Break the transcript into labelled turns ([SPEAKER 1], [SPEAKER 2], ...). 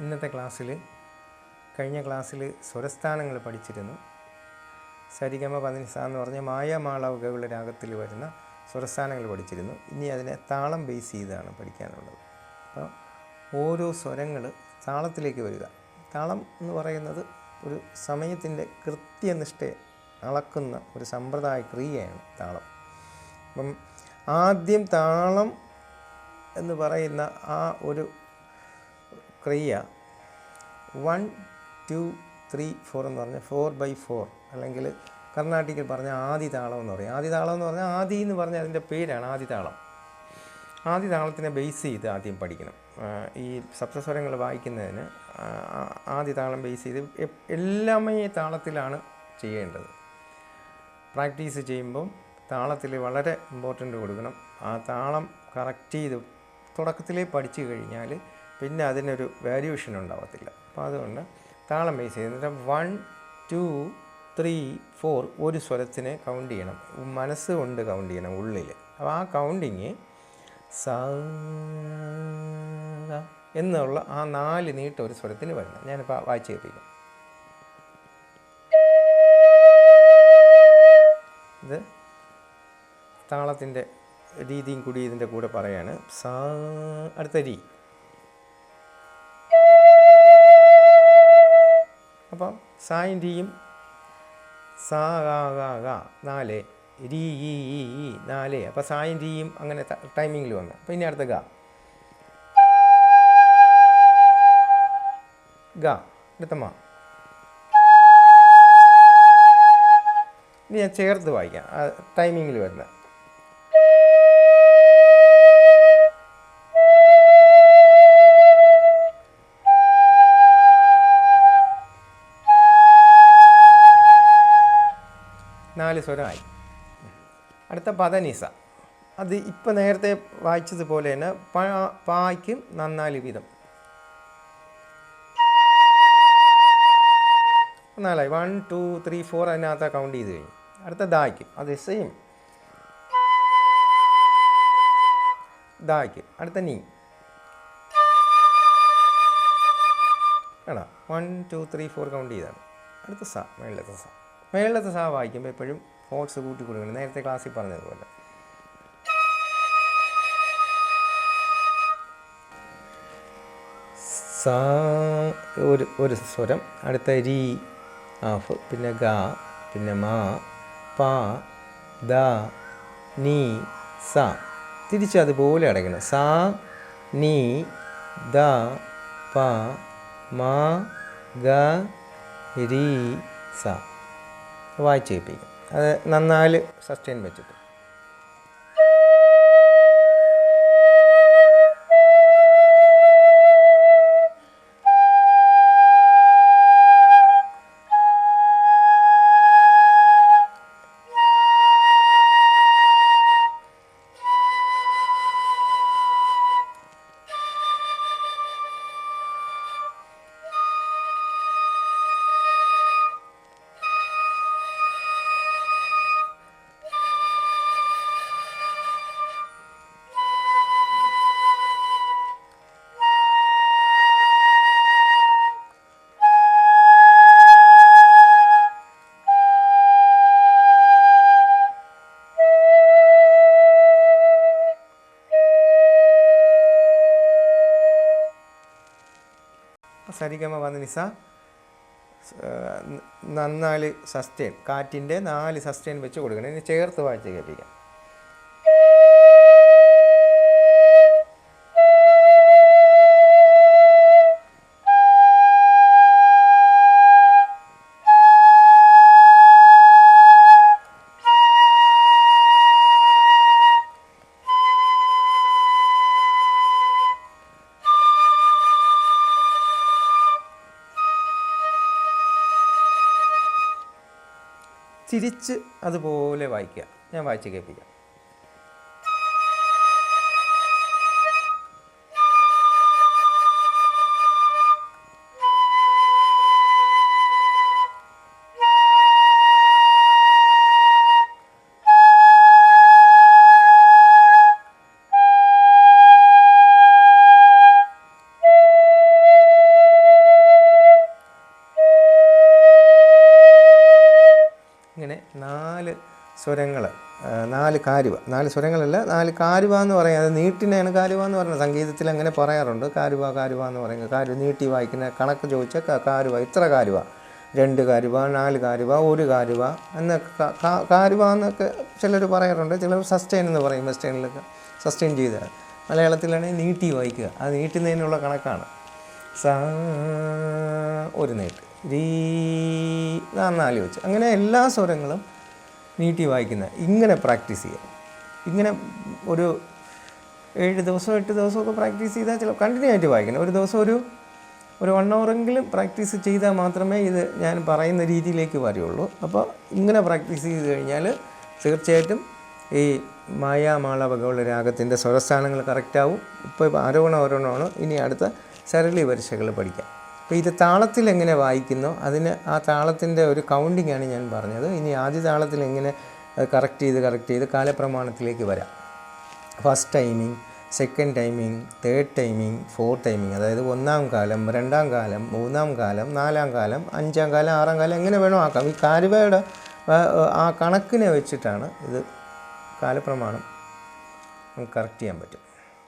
[SPEAKER 1] ഇന്നത്തെ ക്ലാസ്സിൽ കഴിഞ്ഞ ക്ലാസ്സിൽ സ്വരസ്ഥാനങ്ങൾ പഠിച്ചിരുന്നു. സരിഗമ പതിനിസ എന്ന് പറഞ്ഞ മായാമാളവുകളുടെ രാഗത്തിൽ വരുന്ന സ്വരസ്ഥാനങ്ങൾ പഠിച്ചിരുന്നു. ഇനി അതിനെ താളം ബേസ് ചെയ്താണ് പഠിക്കാനുള്ളത്. അപ്പോൾ ഓരോ സ്വരങ്ങൾ താളത്തിലേക്ക് വരിക. താളം എന്ന് പറയുന്നത് ഒരു സമയത്തിന്റെ കൃത്യനിഷ്ഠയെ അളക്കുന്ന ഒരു സമ്പ്രദായ ക്രിയയാണ് താളം. അപ്പം ആദ്യം താളം എന്ന് പറയുന്ന ആ ഒരു ക്രിയ വൺ ടു ത്രീ ഫോർ എന്ന് പറഞ്ഞാൽ ഫോർ ബൈ ഫോർ. അല്ലെങ്കിൽ കർണാട്ടിക്കിൽ പറഞ്ഞ ആദി താളം എന്ന് പറയും. ആദി താളം എന്ന് പറഞ്ഞാൽ ആദി എന്ന് പറഞ്ഞാൽ അതിന്റെ പേരാണ് ആദി താളം ആദി താളത്തിനെ ബേസ് ചെയ്ത് ആദ്യം പഠിക്കണം. ഈ സപ്തസ്വരങ്ങൾ വായിക്കുന്നതിന് ആ, ആ- ആദി താളം ബേസ് ചെയ്ത് എല്ലാമേ താളത്തിലാണ് ചെയ്യേണ്ടത്. പ്രാക്ടീസ് ചെയ്യുമ്പം താളത്തിൽ വളരെ ഇമ്പോർട്ടന്റ് കൊടുക്കണം. ആ താളം കറക്റ്റ് ചെയ്ത് തുടക്കത്തിലേ പഠിച്ചു കഴിഞ്ഞാൽ പിന്നെ അതിനൊരു വാല്യൂഷൻ ഉണ്ടാവത്തില്ല. അപ്പോൾ അതുകൊണ്ട് താളം ബേസ് ചെയ്യുന്നത് വൺ ടു ത്രീ ഫോർ ഒരു സ്വരത്തിനെ കൗണ്ട് ചെയ്യണം. മനസ്സ് കൊണ്ട് കൗണ്ട് ചെയ്യണം ഉള്ളിൽ അപ്പോൾ ആ കൗണ്ടിങ് സ എന്നുള്ള ആ നാല് നീട്ട ഒരു സ്വരത്തിൽ വരണം. ഞാനിപ്പോൾ വായിച്ച് കേൾപ്പിക്കാം. ഇത് താളത്തിന്റെ രീതിയും കൂടി ഇതിന്റെ കൂടെ പറയാണ്. സ അടുത്ത രീ. അപ്പം സായും തീയും സാ ഗാ ഗാ ഗാ നാല്. രീ ഈ ഈ നാല്. അപ്പോൾ സായും തീയും അങ്ങനെ ടൈമിങ്ങിൽ വന്നു. അപ്പോൾ ഇനി അടുത്ത ഗാ. ഗാ. അടുത്ത മാ. ഇനി ഞാൻ ചേർത്ത് വായിക്കാം. ആ ടൈമിങ്ങിൽ വരുന്ന നാല് സ്വരമായി. അടുത്ത പദനിസ. അത് ഇപ്പം നേരത്തെ വായിച്ചതുപോലെ തന്നെ പായ്ക്കും നന്നാൽ വീതം. നാലായി. വൺ ടു ത്രീ ഫോർ അതിനകത്ത് കൗണ്ട് ചെയ്ത് കഴിഞ്ഞു. അടുത്ത ദായ്ക്കും. അത് സെയിം ദായ്ക്ക്. അടുത്ത നീ. ആണോ one two three four count ചെയ്താണ്. അടുത്ത സ മേളിലത്തെ സ. മേളിലത്തെ സഹ വായിക്കുമ്പോൾ എപ്പോഴും ഫോർട്സ് കൂട്ടി കൊടുക്കണം നേരത്തെ ക്ലാസ്സിൽ പറഞ്ഞതുപോലെ. സാ ഒരു ഒരു സ്വരം അടുത്ത രീ ആഫ് പിന്നെ ഗ പിന്നെ മാ പാ ദ നീ സ. തിരിച്ച് അതുപോലെ അടയ്ക്കണം. സാ നീ ദ പ മാ ഗ രീ സ. വായിച്ച് കേൾപ്പിക്കും. അത് നന്നാൽ സസ്റ്റെയിൻ വെച്ചിട്ട്. സരിഗമ വന്ന നിസ നന്നാൽ സസ്റ്റെയിൻ കാറ്റിന്റെ നാല് സസ്റ്റെയിൻ വെച്ച് കൊടുക്കണം. ഇനി ചേർത്ത് വായിച്ച് കേൾപ്പിക്കാം. തിരിച്ച് അതുപോലെ വായിക്കുക. ഞാൻ വായിച്ച് കേൾപ്പിക്കാം. നാല് സ്വരങ്ങൾ നാല് കാരുവ. നാല് സ്വരങ്ങളല്ല നാല് കാരുവ എന്ന് പറയുന്നത് നീട്ടിനെയാണ് കാരുവ എന്ന് പറയുന്നത്. സംഗീതത്തിൽ അങ്ങനെ പറയാറുണ്ട്. കാരുവ കാരുവ എന്ന് പറയുന്നത് കാരു നീട്ടി വായിക്കുന്ന കണക്ക് ചോദിച്ച കാരുവ ഇത്ര കാരുവ. രണ്ട് കാരുവ നാല് കാരുവ ഒരു കാരുവ എന്നൊക്കെ കാരുവ എന്നൊക്കെ ചിലർ പറയാറുണ്ട്. ചിലർ സസ്റ്റെയിൻ എന്ന് പറയും വെസ്റ്റേണിലൊക്കെ സസ്റ്റെയിൻ ചെയ്ത മലയാളത്തിലാണെങ്കിൽ നീട്ടി വായിക്കുക. അത് നീട്ടുന്നതിനുള്ള കണക്കാണ്. സ ഒരു നീട്ട്. രീ വെച്ച് അങ്ങനെ എല്ലാ സ്വരങ്ങളും നീട്ടി വായിക്കുന്ന ഇങ്ങനെ പ്രാക്ടീസ് ചെയ്യുക ഇങ്ങനെ ഒരു ഏഴ് ദിവസം എട്ട് ദിവസമൊക്കെ പ്രാക്ടീസ് ചെയ്താൽ ചില കണ്ടിന്യൂ ആയിട്ട് വായിക്കണം. ഒരു ദിവസം ഒരു ഒരു വൺ അവറെങ്കിലും പ്രാക്ടീസ് ചെയ്താൽ മാത്രമേ ഇത് ഞാൻ പറയുന്ന രീതിയിലേക്ക് വരികയുള്ളൂ അപ്പോൾ ഇങ്ങനെ പ്രാക്ടീസ് ചെയ്ത് കഴിഞ്ഞാൽ തീർച്ചയായിട്ടും ഈ മായാമാളവകയുള്ള രാഗത്തിന്റെ സ്വരസ്ഥാനങ്ങൾ കറക്റ്റാവും ഇപ്പോൾ ആരോഹണ ആരോഹണമാണ് ഇനി അടുത്ത സരളി വരിശകൾ പഠിക്കാം. അപ്പോൾ ഇത് താളത്തിൽ എങ്ങനെ വായിക്കുന്നോ? അതിന് ആ താളത്തിന്റെ ഒരു കൗണ്ടിങ് ആണ് ഞാൻ പറഞ്ഞത്. ഇനി ആദ്യ താളത്തിൽ എങ്ങനെ കറക്റ്റ് ചെയ്ത് കറക്റ്റ് ചെയ്ത് കാലപ്രമാണത്തിലേക്ക് വരാം. First timing second timing third timing fourth timing അതായത് ഒന്നാം കാലം രണ്ടാം കാലം മൂന്നാം കാലം നാലാം കാലം അഞ്ചാം കാലം ആറാം കാലം എങ്ങനെ വേണോ ആക്കാം. ഈ കാരുവയുടെ ആ കണക്കിനെ വെച്ചിട്ടാണ് ഇത് കാലപ്രമാണം നമുക്ക് കറക്റ്റ് ചെയ്യാൻ പറ്റും.